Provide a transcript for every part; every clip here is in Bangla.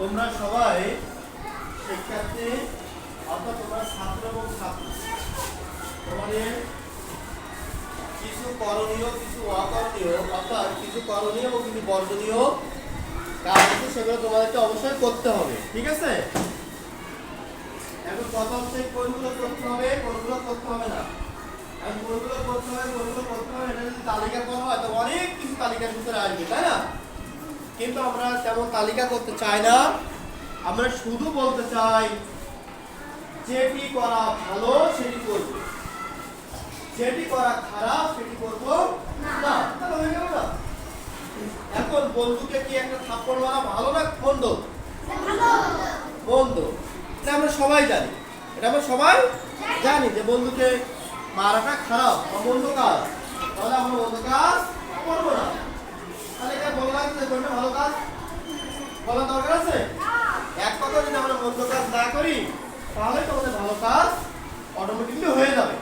তোমরা সবাই শিক্ষার্থী, অর্থাৎ তোমরা ছাত্র এবং ছাত্রী। তোমাদের কিছু করণীয়, কিছু অকরণীয়, অর্থাৎ কিছু করণীয় এবং কিছু বর্জনীয় কাজ আছে, সেগুলো তোমাদেরকে অবশ্যই করতে হবে, ঠিক আছে? এখন কথা হচ্ছে কোনগুলো করতে হবে, কোনগুলো করতে হবে না। এখন কোনগুলো করতে হবে, কোনগুলো করতে হবে, এটা যদি তালিকা করা হয়, তো অনেক কিছু তালিকার ভিতরে আসবে, তাই না? কিন্তু আমরা তেমন তালিকা করতে চাই না। আমরা শুধু বলতে চাই, যেটি করা ভালো সেটি করব। যেটি করা খারাপ সেটি করব না। হয়ে না। এখন বন্ধুকে কি একটা থাপ্পড় মারা ভালো না মন্দ মন্দ এটা আমরা সবাই জানি। এটা আমরা সবাই জানি যে বন্ধুকে মারাটা খারাপ। বা মন্দ কাজ তাহলে আমরা মন্দ কাজ করব না। তাহলে এটা বলা লাগছে কোনটা ভালো কাজ? বলা দরকার আছে? এক কথা যদি আমরা মন্দ কাজ না করি তাহলে তোমাদের ভালো কাজ অটোমেটিকলি হয়ে যাবে।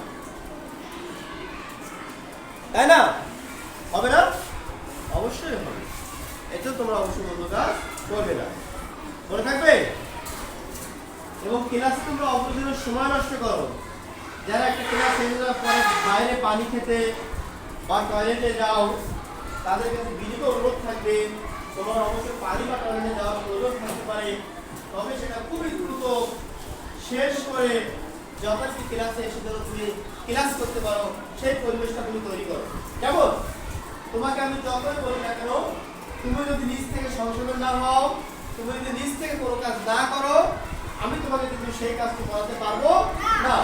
তাই না? হবে না? অবশ্যই হবে। এতে তোমরা অবশ্যই মন্দ কাজ করবে না। মনে থাকবে? এবং ক্লাসে তোমরা অপরজনের সময় নষ্ট করো। যারা একটা ক্লাস পরে বাইরে পানি খেতে বা টয়লেটে যাও তাদের কাছে বিনীত অনুরোধ থাকবে, তোমার অবশ্যই পানি বা টয়লেটে যাওয়ার প্রয়োজন থাকতে পারে, তবে সেটা খুবই দ্রুত শেষ করে যথার্থ ক্লাসে এসে যেন তুমি ক্লাস করতে পারো, সেই পরিবেশটা তুমি তৈরি করো। কেমন? তোমাকে আমি যতই বলি না কেন, তুমি যদি নিজ থেকে সংশোধন না হও, তুমি যদি নিজ থেকে কোনো কাজ না করো, আমি তোমাকে কিন্তু সেই কাজটি করাতে পারব না।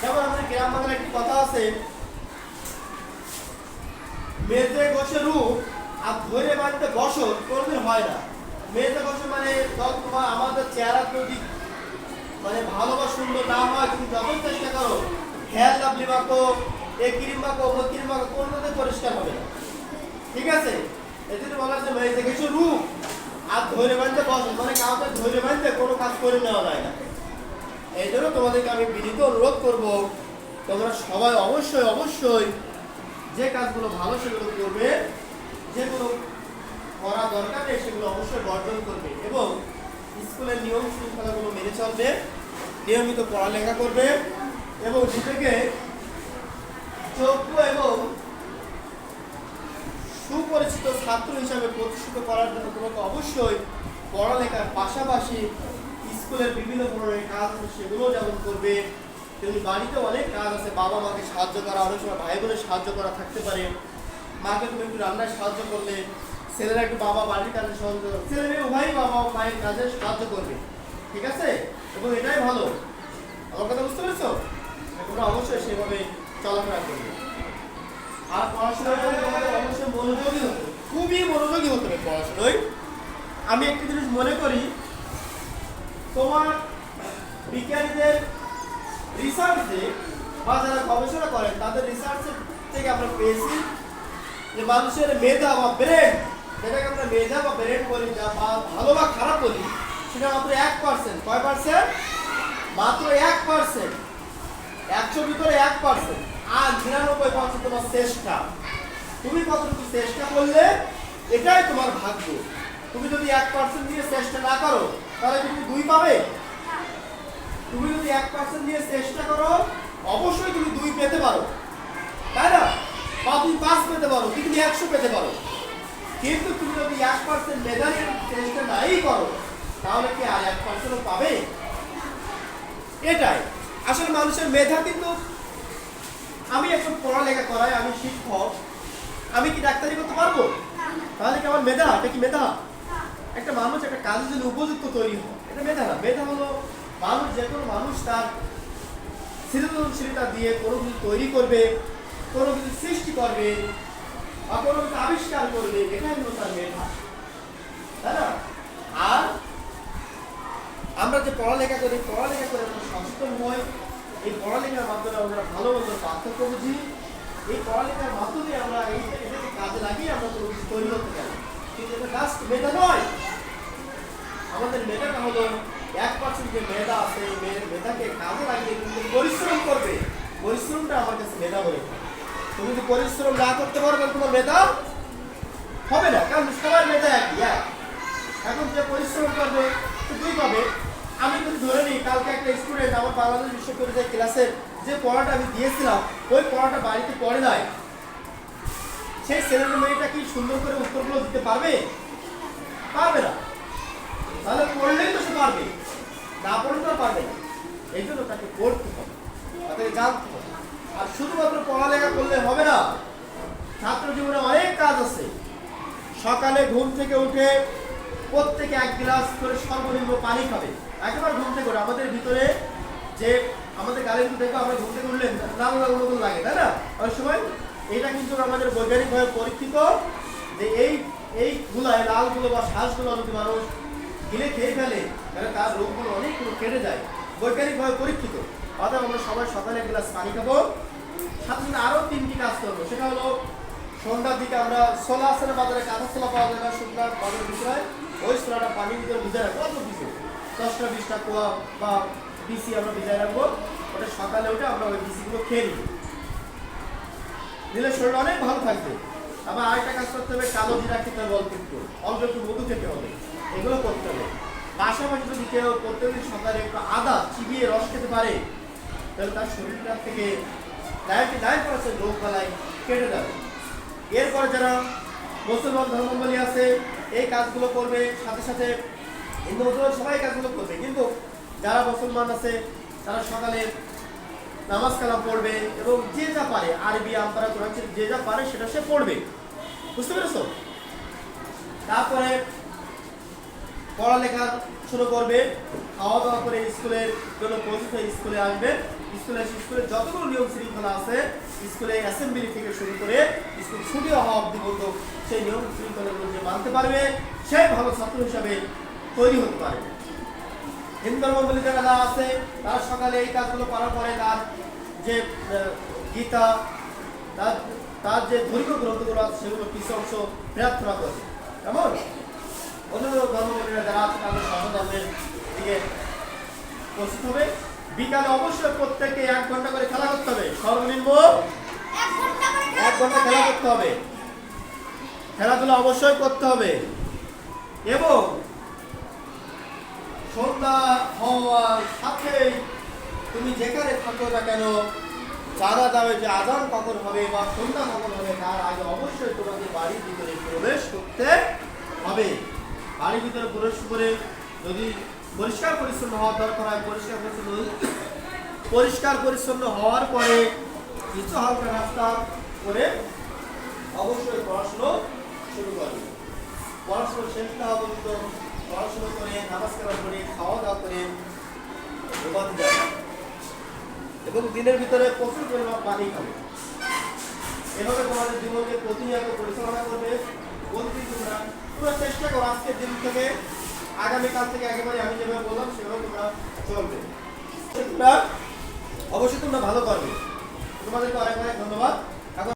যেমন আমাদের গ্রাম বাংলার একটি কথা আছে মেয়েতে বসে রূপ আর ধরে বাড়িতে বসো কোনোদিন হয় না। মেয়েতে বসে মানে তোমার আমাদের চেহারা যদি মানে ভালো বা সুন্দর না হয়, তুমি যখন চেষ্টা করো, হেয়ার লাভলি মাখো এ ক্রিম মাখো ও ক্রিম মাখো কোনোটাতে পরিষ্কার হবে ঠিক আছে? এই জন্য বলা আছে মেয়েতে কিছু রূপ আর ধরে বাঁধতে বসে মানে কাউকে ধরে বাঁধতে কোনো কাজ করে নেওয়া যায় না। এই জন্য তোমাদেরকে আমি বিনীত অনুরোধ করব, তোমরা সবাই অবশ্যই অবশ্যই যে কাজগুলো ভালো সেগুলো করবে, যেগুলো করা দরকার নেই, সেগুলো অবশ্যই বর্জন করবে এবং স্কুলের নিয়ম শৃঙ্খলাগুলো মেনে চলবে, নিয়মিত পড়ালেখা করবে এবং নিজেকে যোগ্য এবং সুপরিচিত ছাত্র হিসাবে প্রতিষ্ঠিত করার জন্য তোমাকে অবশ্যই পড়ালেখার পাশাপাশি স্কুলের বিভিন্ন ধরনের কাজ সেগুলো যেমন করবে তেমনি বাড়িতে অনেক কাজ আছে, বাবা মাকে সাহায্য করা, অনেক সময় ভাই বোনের সাহায্য করা থাকতে পারে। মাকে তুমি একটু রান্নায় সাহায্য করলে, ছেলেরা একটু বাবা বাড়ির কাজে সাহায্য করবে ছেলে মেয়ে উভয়ই বাবা মায়ের কাজে সাহায্য করবে, ঠিক আছে? এবং এটাই ভালো। আমার কথা বুঝতে পেরেছ? তোমরা অবশ্যই সেভাবে চলাফেরা করবে। আর তোমাদের অবশ্যই মনোযোগী হতে। খুবই মনোযোগী হতে হবে আমি একটি জিনিস মনে করি, তোমার বিজ্ঞানীদের রিসার্চে বা যারা গবেষণা করেন, তাদের রিসার্চের থেকে আমরা পেয়েছি যে মানুষের মেধা বা ব্রেন যেটাকে আমরা মেধা বা ব্রেন বলি, যা বা ভালো বা খারাপ বলি, সেটা মাত্র এক পার্সেন্ট কয় পার্সেন্ট মাত্র এক পার্সেন্ট একশো ভিতরে এক পার্সেন্ট আর নিরানব্বই পার্সেন্ট তোমার চেষ্টা। তুমি কতটুকু চেষ্টা করলে, এটাই তোমার ভাগ্য। তুমি যদি এক পার্সেন্ট দিয়ে চেষ্টা না করো, তাহলে তুমি দুই পাবে? তুমি যদি এক পার্সেন্ট দিয়ে চেষ্টা করো, অবশ্যই তুমি দুই পেতে পারো। তাই না? বা তুমি পাঁচ পেতে পারো, কি তুমি একশো পেতে পারো। কিন্তু তুমি যদি এক পার্সেন্ট মেধা নিয়ে চেষ্টা নাই করো, তাহলে কি আর এক পার্সেন্টও পাবে? এটাই। আসলে মানুষের মেধা কিন্তু, আমি এখন পড়ালেখা করাই, আমি শিক্ষক। আমি কি ডাক্তারি করতে পারব? তাহলে কি আমার মেধা? এটা কি মেধা? একটা মানুষ একটা কাজের জন্য উপযুক্ত তৈরি হয়। এটা মেধা না। মেধা হলো মানুষ, যে কোনো মানুষ তার সৃজনশীলতা দিয়ে কোনো কিছু তৈরি করবে, কোনো কিছু সৃষ্টি করবে বা কোনো কিছু আবিষ্কার করবে, এটাই হলো তার মেধা। তাই না? আর আমরা যে পড়ালেখা করি, পড়ালেখা করে আমরা সচেতন হই। এই পড়ালেখার মাধ্যমে আমরা ভালো মতো পার্থক্য বুঝি। এই পড়ালেখার মাধ্যমে আমরা এই এটাকে কাজে লাগিয়ে আমরা কোনো কিছু তৈরি করতে পারি। কিন্তু এটা জাস্ট মেধা নয়। আমাদের মেধাটা হলো এক পার্সেন্ট যে মেধা আছে, এই মেধাকে কাজে লাগিয়ে কিন্তু পরিশ্রম করবে। পরিশ্রমটা আমার কাছে মেধা বলে। তুমি যদি পরিশ্রম না করতে পারো, তাহলে তোমার মেধা হবে না। কারণ সবার মেধা একই এক এখন যে পরিশ্রম করবে, তো দুই পাবে। আমি যদি ধরে নিই, কালকে একটা স্টুডেন্ট আমার বাংলাদেশ বিশ্ববিদ্যালয়ের ক্লাসের যে পড়াটা আমি দিয়েছিলাম, ওই পড়াটা বাড়িতে পড়ে নাই। সেই ছেলের মেয়েটা কি সুন্দর করে উত্তরগুলো দিতে পারবে? পারবে না। পারবে, না পড়লে তো পারবে না। এই জন্য তাকে পড়তে হবে তাদেরকে জানতে হবে। আর শুধুমাত্র পড়ালেখা করলে হবে না ছাত্র জীবনে অনেক কাজ আছে। সকালে ঘুম থেকে উঠে প্রত্যেকে এক গ্লাস করে সর্বনিম্ন পানি খাবে। একেবারে ঘুম থেকে উঠে আমাদের ভিতরে যে আমাদের গালে কিন্তু দেখো আমরা ঘুম থেকে উঠলে লাল লাল মতন লাগে, তাই না? অনেক সময় এটা কিন্তু আমাদের বৈজ্ঞানিকভাবে পরীক্ষিত যে এই এই গুলায় লালগুলো বা শ্বাসগুলো যদি মানুষ গিলে খেয়ে ফেলে তাহলে তার রোগগুলো অনেকগুলো কেটে যায়। বৈজ্ঞানিকভাবে পরীক্ষিত। অর্থাৎ আমরা সবাই সকালে এক গ্লাস পানি খাব। সাথে সাথে আরও তিনটি কাজ করব। সেটা হলো, সন্ধ্যার দিকে আমরা ছোলা আসলে বাজারে, কাঁচা ছোলা পাওয়া যায় না শুকনার বাজারে বিষয় ওই ছোলাটা পানির ভিতরে ভিজে রাখব। অল্প কিছু। দশটা, বিশটা কোয়া বা বিসি আমরা ভিজায় রাখব। ওটা সকালে উঠে আমরা ওই বিসিগুলো খেয়ে নিব। নিলে শরীর অনেক ভালো থাকবে। আবার আরেকটা কাজ করতে হবে, কালো জিরা খেতে হবে অল্প একটু। অল্প একটু মধু খেতে হবে। এগুলো করতে হবে। পাশাপাশি যদি কেউ প্রত্যেকদিন সকালে একটু আদা চিবিয়ে রস খেতে পারে, তাহলে তার শরীরটা থেকে নাইনটি নাইন পার্সেন্ট রোগ বালাই কেটে যাবে। এরপরে যারা মুসলমান ধর্মাবলী আছে, এই কাজগুলো করবে, সাথে সাথে হিন্দু মুসলমান সবাই কাজগুলো করবে। কিন্তু যারা মুসলমান আছে, তারা সকালে নামাজ কালাম পড়বে এবং যে যা পারে, আরবি কোরআন যে যা পারে সেটা সে পড়বে। বুঝতে পেরেছ? তারপরে পড়ালেখা শুরু করবে খাওয়া দাওয়া করে স্কুলের জন্য হয়ে স্কুলে আসবে। স্কুলে স্কুলে যতগুলো নিয়ম শৃঙ্খলা আছে, স্কুলে অ্যাসেম্বলি থেকে শুরু করে স্কুল ছুটি হওয়া অবধি পর্যন্ত সেই নিয়ম শৃঙ্খলাগুলো যে মানতে পারবে, সে ভালো ছাত্র হিসাবে তৈরি হতে পারবে হিন্দু ধর্মাবলী যারা আছে, তারা সকালে এই কাজগুলো করার পরে তার যে গীতা, তার তার যে ধর্মীয় গ্রন্থগুলো আছে, সেগুলো কিছু অংশ প্রার্থনা করবে কেমন? অন্যান্য ধর্মাবলীরা যারা আছে তাদের সহধর্মের দিকে প্রস্তুত হবে। বিকালে অবশ্যই প্রত্যেকে এক ঘণ্টা করে খেলা করতে হবে। সর্বনিম্ন এক ঘণ্টা খেলা করতে হবে। খেলাধুলা অবশ্যই করতে হবে। এবং সন্ধ্যা হওয়ার সাথেই তুমি যেখানে থাকো না কেন জানা যাবে যে আজান কখন হবে বা সন্ধ্যা কখন হবে তার আগে অবশ্যই তোমাকে বাড়ির ভিতরে প্রবেশ করতে হবে। বাড়ির ভিতরে প্রবেশ করে যদি পরিষ্কার পরিচ্ছন্ন হওয়ার দরকার হয়, পরিষ্কার পরিচ্ছন্ন পরিষ্কার পরিচ্ছন্ন হওয়ার পরে কিছু হালকা নাস্তা করে অবশ্যই পড়াশুনো শুরু করবে। পড়াশুনো শেষ না পর্যন্ত পড়াশুনো করে, নামাজ করে খাওয়া দাওয়া করে ঘুমাতে যাবে। এবং দিনের ভিতরে প্রচুর পরিমাণ পানি খাবে। এভাবে তোমাদের জীবনকে প্রতিনিয়ত পরিচালনা করবে। বলবি তোমরা তোমরা চেষ্টা করো আজকের দিন থেকে আগামীকাল থেকে একেবারে আমি যেভাবে বললাম সেভাবে তোমরা চলবে তোমরা অবশ্যই তোমরা ভালো করবে। তোমাদেরকে অনেক অনেক ধন্যবাদ।